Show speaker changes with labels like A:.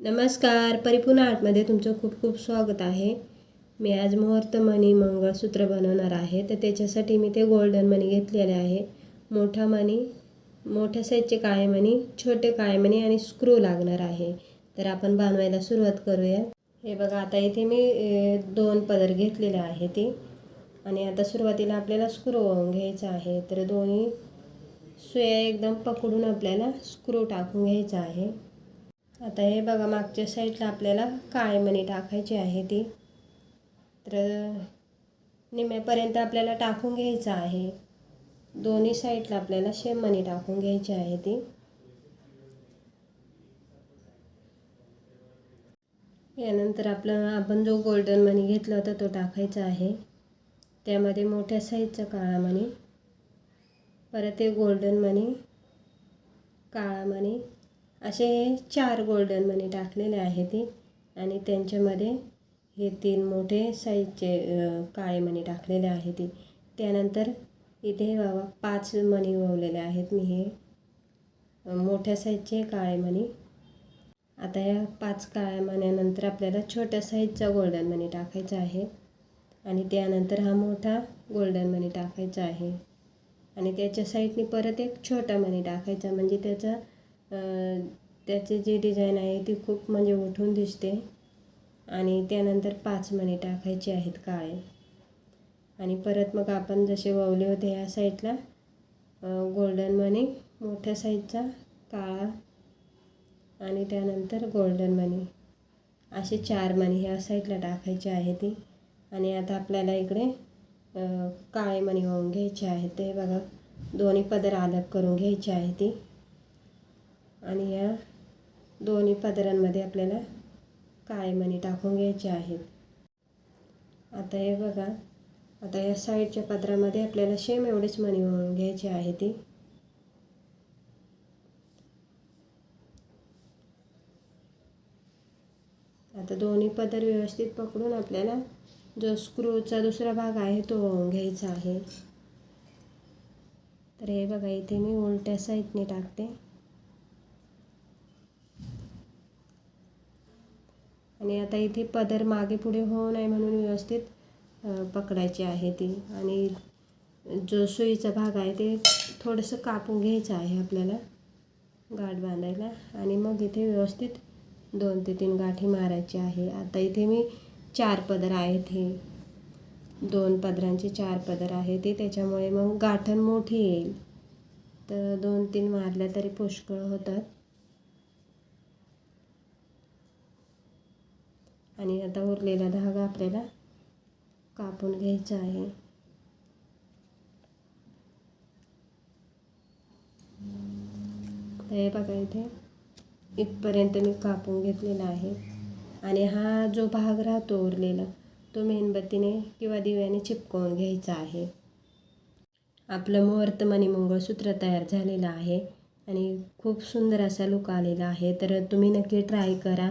A: नमस्कार परिपूर्ण आर्टमध्ये तुमचं खूप खूप स्वागत आहे. मी आज मुहूर्त मणी मंगळसूत्र बनवणार आहे. तर त्याच्यासाठी मी ते गोल्डन मणी घेतलेले आहे. मोठा मणी मोठ्या साईजचे काळे मणी छोटे काळे मणी आणि स्क्रू लागणार आहे. तर आपण बनवायला सुरुवात करूया. हे बघा आता इथे मी दोन पदर घेतलेले आहे ते. आणि आता सुरुवातीला आपल्याला स्क्रू घ्यायचा आहे. तर दोन्ही सुया एकदम पकडून आपल्याला स्क्रू टाकून घ्यायचा आहे. आता हे बघा मागच्या साईडला आपल्याला काळे मणी टाकायची आहे ती. तर निम्यापर्यंत आपल्याला टाकून घ्यायचं आहे. दोन्ही साईडला आपल्याला शेम मणी टाकून घ्यायची आहे ती. यानंतर आपलं आपण जो गोल्डन मणी घेतला होता तो टाकायचा आहे. त्यामध्ये मोठ्या साईजचा काळा मणी. परत ते गोल्डन मणी काळा मणी असे हे चार गोल्डन मनी टाकलेले आहे ते. आणि त्यांच्यामध्ये हे तीन मोठे साईजचे काळे मणी टाकलेले आहे ते. त्यानंतर इथे बाबा पाच मणी ओवलेले आहेत. मी हे मोठ्या साईजचे काळे मणी आता या पाच काळ्या मण्यानंतर आपल्याला छोट्या साईजचा गोल्डन मनी टाकायचा आहे. आणि त्यानंतर हा मोठा गोल्डन मनी टाकायचा आहे. आणि त्याच्या साईडने परत एक छोटा मनी टाकायचा. म्हणजे त्याचा त्याची जी डिझाईन आहे ती खूप म्हणजे उठून दिसते. आणि त्यानंतर पाच मणी टाकायचे आहेत काळे. आणि परत मग आपण जसे ववले होते ह्या साईडला गोल्डन मणी मोठ्या साईजचा काळा आणि त्यानंतर गोल्डन मणी. असे चार मणी ह्या साईडला टाकायचे आहे ती. आणि आता आपल्याला इकडे काळे मणी वाहून घ्यायचे आहे ते बघा दोन्ही पदर अलग करून घ्यायचे आहे ती. आणि या दोन्ही पदरांमध्ये आपल्याला काळे मणी टाकून घ्यायचे आहेत. आता हे बघा. आता या साईडच्या पदरामध्ये आपल्याला सेम एवढेच मणी वाहून घ्यायचे आहे ती. आता दोन्ही पदर व्यवस्थित पकडून आपल्याला जो स्क्रूचा दुसरा भाग आहे तो वाहून घ्यायचा आहे. तर हे बघा इथे मी उलट्या साईडने टाकते. आणि आता इथे पदर मागे पुढे होऊ नये म्हणून व्यवस्थित पकडायची आहे ती. आणि जो सुईचा भाग आहे ते थोडंसं कापून घ्यायचं आहे आपल्याला गाठ बांधायला. आणि मग इथे व्यवस्थित दोन ते तीन गाठी मारायची आहे. आता इथे मी चार पदर आहेत हे. दोन पदरांचे चार पदर आहे ते त्याच्यामुळे मग गाठण मोठी येईल. तर दोन तीन मारल्या तरी पुष्कळ होतात. आणि आता उरलेला धागा आपल्याला कापून घ्यायचा आहे. हे बघा इथे इथपर्यंत मी कापून घेतलेला आहे. आणि हा जो भाग राहतो उरलेला तो मेणबत्तीने किंवा दिव्याने चिपकवून घ्यायचा आहे. आपलं मुहूर्त मणी मंगळसूत्र तयार झालेलं आहे आणि खूप सुंदर असा लुक आलेला आहे. तर तुम्ही नक्की ट्राय करा.